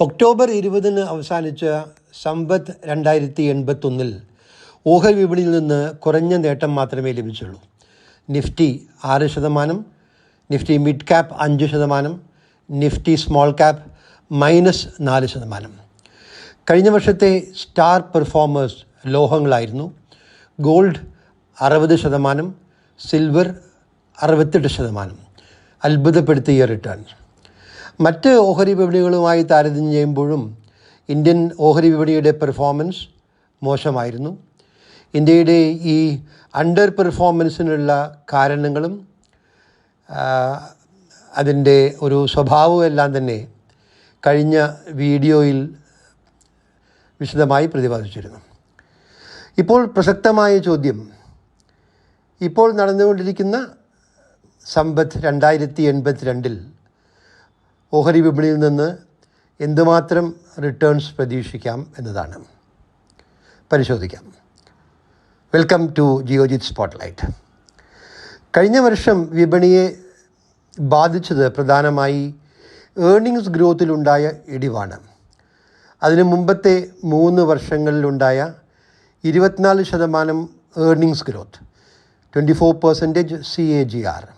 October ഇരുപതിന് അവസാനിച്ച സമ്പത്ത് രണ്ടായിരത്തി എൺപത്തൊന്നിൽ ഓഹരി വിപണിയിൽ നിന്ന് കുറഞ്ഞ നേട്ടം മാത്രമേ ലഭിച്ചുള്ളൂ. നിഫ്റ്റി ആറ് ശതമാനം നിഫ്റ്റി മിഡ് ക്യാപ്പ് അഞ്ച് ശതമാനം നിഫ്റ്റി സ്മോൾ ക്യാപ്പ് മൈനസ് നാല് ശതമാനം. കഴിഞ്ഞ വർഷത്തെ സ്റ്റാർ പെർഫോമേഴ്സ് ലോഹങ്ങളായിരുന്നു. ഗോൾഡ് അറുപത് ശതമാനം സിൽവർ അറുപത്തെട്ട് ശതമാനം. അത്ഭുതപ്പെടുത്തിയ റിട്ടേൺ. മറ്റ് ഓഹരി വിപണികളുമായി താരതമ്യം ചെയ്യുമ്പോഴും ഇന്ത്യൻ ഓഹരി വിപണിയുടെ പെർഫോമൻസ് മോശമായിരുന്നു. ഇന്ത്യയുടെ ഈ അണ്ടർ പെർഫോമൻസിനുള്ള കാരണങ്ങളും അതിന്റെ ഒരു സ്വഭാവവും എല്ലാം തന്നെ കഴിഞ്ഞ വീഡിയോയിൽ വിശദമായി പ്രതിപാദിച്ചിരുന്നു. ഇപ്പോൾ പ്രസക്തമായ ചോദ്യം. ഇപ്പോൾ നടന്നുകൊണ്ടിരിക്കുന്ന സമ്പത്ത് രണ്ടായിരത്തി എൺപത്തിരണ്ടിൽ ഓഹരി വിപണിയിൽ നിന്ന് എന്തുമാത്രം റിട്ടേൺസ് പ്രതീക്ഷിക്കാം എന്നതാണ്. പരിശോധിക്കാം. വെൽക്കം ടു ജിയോജിത് സ്പോട്ട്ലൈറ്റ് കഴിഞ്ഞ വർഷം വിപണിയെ ബാധിച്ചത് പ്രധാനമായി ഏർണിങ്സ് ഗ്രോത്തിലുണ്ടായ ഇടിവാണ്. അതിനു മുമ്പത്തെ മൂന്ന് വർഷങ്ങളിലുണ്ടായ ഇരുപത്തിനാല് ശതമാനം earnings growth twenty four percentage C A G R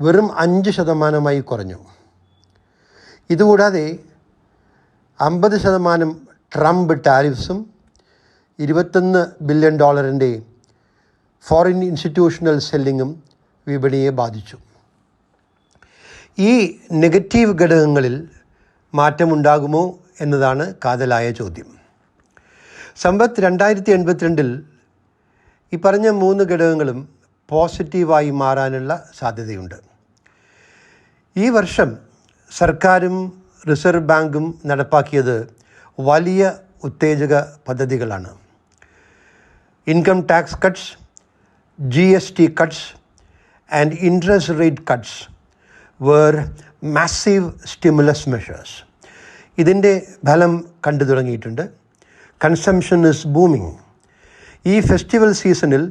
വെറും അഞ്ച് ശതമാനമായി കുറഞ്ഞു. ഇതുകൂടാതെ അമ്പത് ശതമാനം ട്രംപ് ടാരിഫ്സും ഇരുപത്തൊന്ന് ബില്യൺ ഡോളറിന്റെ ഫോറിൻ ഇൻസ്റ്റിറ്റ്യൂഷണൽ സെല്ലിങ്ങും വിപണിയെ ബാധിച്ചു. ഈ നെഗറ്റീവ് ഘടകങ്ങളിൽ മാറ്റമുണ്ടാകുമോ എന്നതാണ് കാതലായ ചോദ്യം. സമ്പത്ത് രണ്ടായിരത്തി എൺപത്തിരണ്ടിൽ ഈ പറഞ്ഞ മൂന്ന് ഘടകങ്ങളും പോസിറ്റീവായി മാറാനുള്ള സാധ്യതയുണ്ട്. ഈ വർഷം സർക്കാരും റിസർവ് ബാങ്കും നടപ്പാക്കിയത് വലിയ ഉത്തേജക പദ്ധതികളാണ്. Income tax cuts G S T cuts and interest rate cuts were massive stimulus measures. ഇതിന്റെ ഫലം കണ്ടു തുടങ്ങിയിട്ടുണ്ട്. കൺസംഷൻ ഇസ് ബൂമിങ് ഈ ഫെസ്റ്റിവൽ സീസണിൽ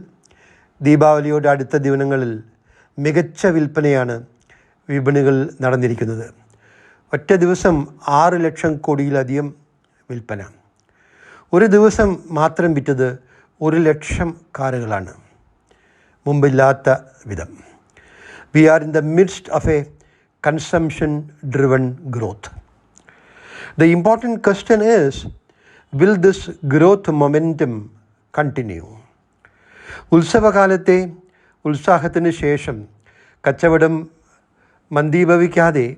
ദീപാവലിയോടെ അടുത്ത ദിവസങ്ങളിൽ മികച്ച വിൽപ്പനയാണ് വിപണികൾ നടന്നിരിക്കുന്നത്. ഒറ്റ ദിവസം ആറ് ലക്ഷം കോടിയിലധികം വിൽപ്പന ഒരു ദിവസം മാത്രം വിറ്റത് ഒരു ലക്ഷം കാറുകളാണ്. മുമ്പില്ലാത്ത വിധം. We are in the midst of a consumption driven growth the important question is will this growth momentum continue ഉത്സവകാലത്തെ ഉത്സാഹത്തിന് ശേഷം കച്ചവടം മന്ദീഭവിക്കാതെ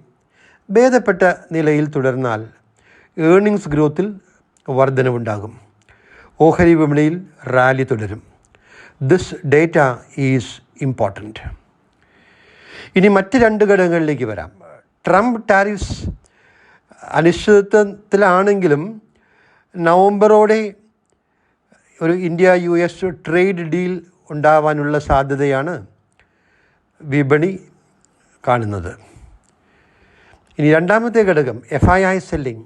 ഭേദപ്പെട്ട നിലയിൽ തുടർന്നാൽ ഏർണിങ്സ് ഗ്രോത്തിൽ വർധനവുണ്ടാകും. ഓഹരി വിപണിയിൽ റാലി തുടരും. ദിസ് ഡേറ്റ ഈസ് ഇമ്പോർട്ടന്റ് ഇനി മറ്റ് രണ്ട് ഘടകങ്ങളിലേക്ക് വരാം. ട്രംപ് ടാരിഫ്സ് അനിശ്ചിതത്വത്തിലാണെങ്കിലും നവംബറോടെ ഒരു India U S trade deal ഉണ്ടാവാനുള്ള സാധ്യതയാണ് വിപണി കാണുന്നത്. ഇനി രണ്ടാമത്തെ ഘടകം F I I selling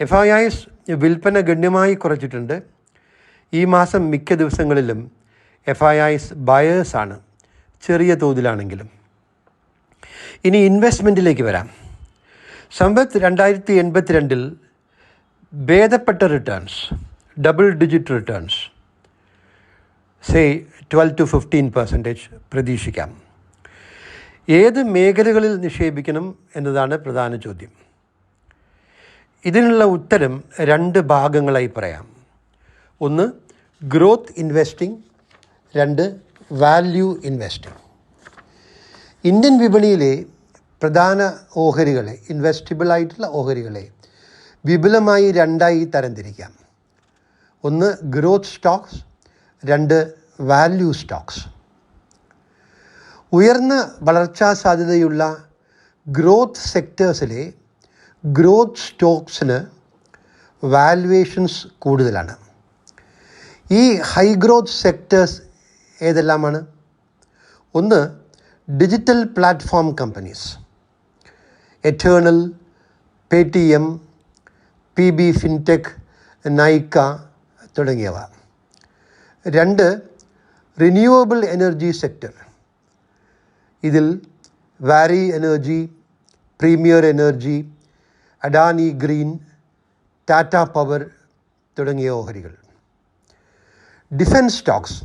F I Is വിൽപ്പന ഗണ്യമായി കുറച്ചിട്ടുണ്ട്. ഈ മാസം മിക്ക ദിവസങ്ങളിലും എഫ് ഐ ഐസ് ബയേഴ്സാണ് ചെറിയ തോതിലാണെങ്കിലും. ഇനി ഇൻവെസ്റ്റ്മെന്റിലേക്ക് വരാം. സമ്പത്ത് രണ്ടായിരത്തി എൺപത്തിരണ്ടിൽ ഭേദപ്പെട്ട returns double digit returns say twelve to fifteen percentage പ്രതീക്ഷിക്കാം. ഏത് മേഖലകളിൽ നിക്ഷേപിക്കണം എന്നതാണ് പ്രധാന ചോദ്യം. ഇതിനുള്ള ഉത്തരം രണ്ട് ഭാഗങ്ങളായി പറയാം. ഒന്ന് ഗ്രോത്ത് ഇൻവെസ്റ്റിംഗ് രണ്ട് വാല്യൂ ഇൻവെസ്റ്റിംഗ് ഇന്ത്യൻ വിപണിയിലെ പ്രധാന ഓഹരികളെ ഇൻവെസ്റ്റിബിൾ ആയിട്ടുള്ള ഓഹരികളെ വിപുലമായി രണ്ടായി തരംതിരിക്കാം. ഒന്ന് ഗ്രോത്ത് സ്റ്റോക്സ് രണ്ട് വാല്യൂ സ്റ്റോക്സ് ഉയർന്ന വളർച്ചാ സാധ്യതയുള്ള ഗ്രോത്ത് സെക്ടേഴ്സിലെ ഗ്രോത്ത് സ്റ്റോക്സിന് വാലുവേഷൻസ് കൂടുതലാണ്. ഈ ഹൈ ഗ്രോത്ത് സെക്ടേഴ്സ് ഏതെല്ലാമാണ്? ഒന്ന് digital platform companies Eternal Paytm P B fintech Nykaa തുടങ്ങിയവ. രണ്ട് റിന്യൂവബിൾ എനർജി സെക്ടർ ഇതിൽ Waaree Energy Premier Energy Adani Green Tata Power തുടങ്ങിയ ഓഹരികൾ. ഡിഫൻസ് സ്റ്റോക്സ്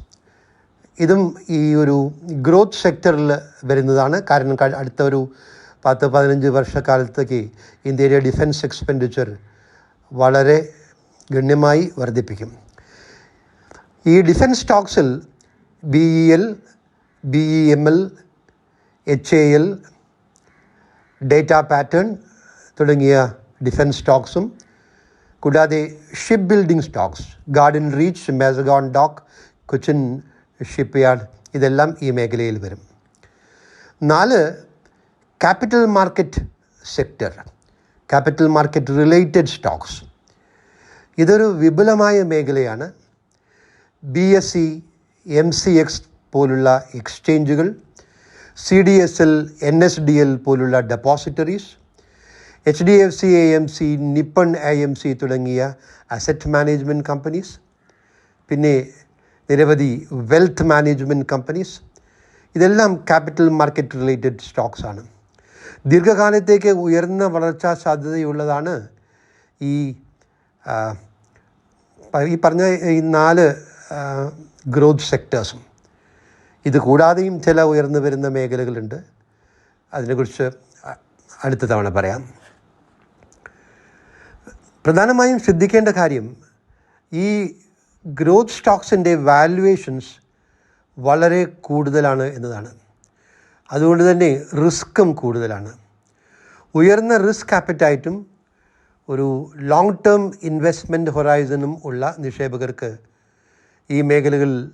ഇതും ഈ ഒരു ഗ്രോത്ത് സെക്ടറിൽ വരുന്നതാണ്. കാരണം അടുത്ത ഒരു പത്ത് പതിനഞ്ച് വർഷക്കാലത്തേക്ക് ഇന്ത്യയിലെ ഡിഫൻസ് എക്സ്പെൻഡിച്ചർ വളരെ ഗണ്യമായി വർദ്ധിപ്പിക്കും. ഈ defence സ്റ്റോക്സിൽ B E L B E M L H A L Data Pattern തുടങ്ങിയ ഡിഫൻസ് സ്റ്റോക്സും കൂടാതെ shipbuilding stocks Garden Reach Mazagon Dock Cochin Shipyard ഇതെല്ലാം ഈ മേഖലയിൽ വരും. നാല് capital market sector capital market related stocks ഇതൊരു വിപുലമായ മേഖലയാണ്. B S C M C X പോലുള്ള എക്സ്ചേഞ്ചുകൾ C D S L N S D L പോലുള്ള depositories H D F C A M C Nippon A M C തുടങ്ങിയ asset management companies പിന്നെ നിരവധി wealth management companies ഇതെല്ലാം capital market related stocks ആണ്. ദീർഘകാലത്തേക്ക് ഉയർന്ന വളർച്ചാ സാധ്യതയുള്ളതാണ് ഈ ഈ പറഞ്ഞ ഈ നാല് ഗ്രോത്ത് സെക്ടേഴ്സും ഇത് കൂടാതെയും ചില ഉയർന്നു വരുന്ന മേഖലകളുണ്ട്. അതിനെക്കുറിച്ച് അടുത്ത തവണ പറയാം. പ്രധാനമായും ശ്രദ്ധിക്കേണ്ട കാര്യം ഈ ഗ്രോത്ത് സ്റ്റോക്സിന്റെ വാല്യുവേഷൻസ് വളരെ കൂടുതലാണ് എന്നതാണ്. അതുകൊണ്ട് തന്നെ റിസ്ക്കും കൂടുതലാണ്. ഉയർന്ന റിസ്ക് ആപ്പറ്റൈറ്റും ഒരു ലോങ് ടേം ഇൻവെസ്റ്റ്മെന്റ് ഹൊറൈസണും ഉള്ള നിക്ഷേപകർക്ക് ഈ മേഖലകളിൽ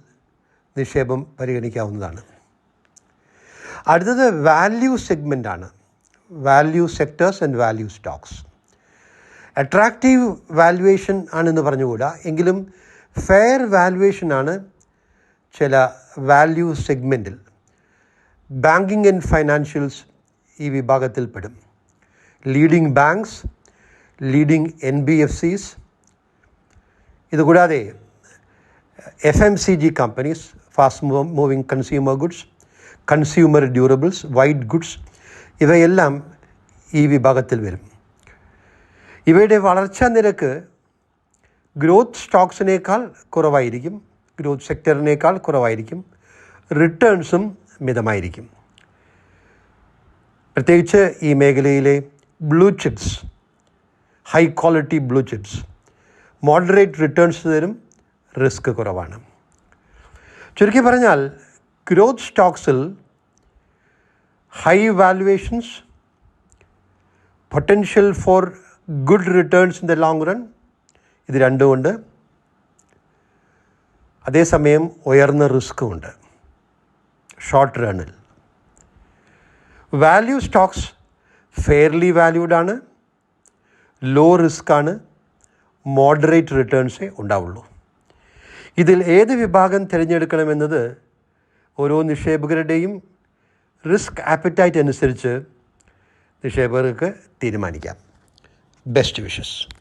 നിക്ഷേപം പരിഗണിക്കാവുന്നതാണ്. അടുത്തത് value സെഗ്മെന്റാണ് value sectors and value stocks attractive valuation ആണെന്ന് പറഞ്ഞുകൂടാ. എങ്കിലും ഫെയർ വാല്യുവേഷനാണ് ചില വാല്യൂ സെഗ്മെന്റിൽ ബാങ്കിങ് ആൻഡ് ഫൈനാൻഷ്യൽസ് ഈ വിഭാഗത്തിൽപ്പെടും. Leading banks leading N B F Cs ഇതുകൂടാതെ F M C G companies fast moving consumer goods consumer durables white goods ഇവയെല്ലാം ഈ വിഭാഗത്തിൽ വരും. ഇവയുടെ വളർച്ചാ നിരക്ക് ഗ്രോത്ത് സ്റ്റോക്സിനേക്കാൾ കുറവായിരിക്കും ഗ്രോത്ത് സെക്ടറിനേക്കാൾ കുറവായിരിക്കും റിട്ടേൺസും മിതമായിരിക്കും. പ്രത്യേകിച്ച് ഈ മേഖലയിലെ blue chips high quality blue chips moderate returns തരും റിസ്ക് കുറവാണ്. ചുരുക്കി പറഞ്ഞാൽ growth സ്റ്റോക്സിൽ high valuations potential for good returns in the long run ഇത് രണ്ടുമുണ്ട്. അതേസമയം ഉയർന്ന റിസ്ക്കുമുണ്ട് ഷോർട്ട് റണ്ണിൽ. വാല്യൂ സ്റ്റോക്സ് ഫെയർലി വാല്യൂഡ് ആണ് ലോ റിസ്ക് ആണ് മോഡറേറ്റ് റിട്ടേൺസേ ഉണ്ടാവുള്ളൂ. ഇതിൽ ഏത് വിഭാഗം തിരഞ്ഞെടുക്കണമെന്നത് ഓരോ നിക്ഷേപകരുടെയും റിസ്ക് ആപ്പറ്റൈറ്റ് അനുസരിച്ച് നിക്ഷേപകർക്ക് തീരുമാനിക്കാം. Best wishes.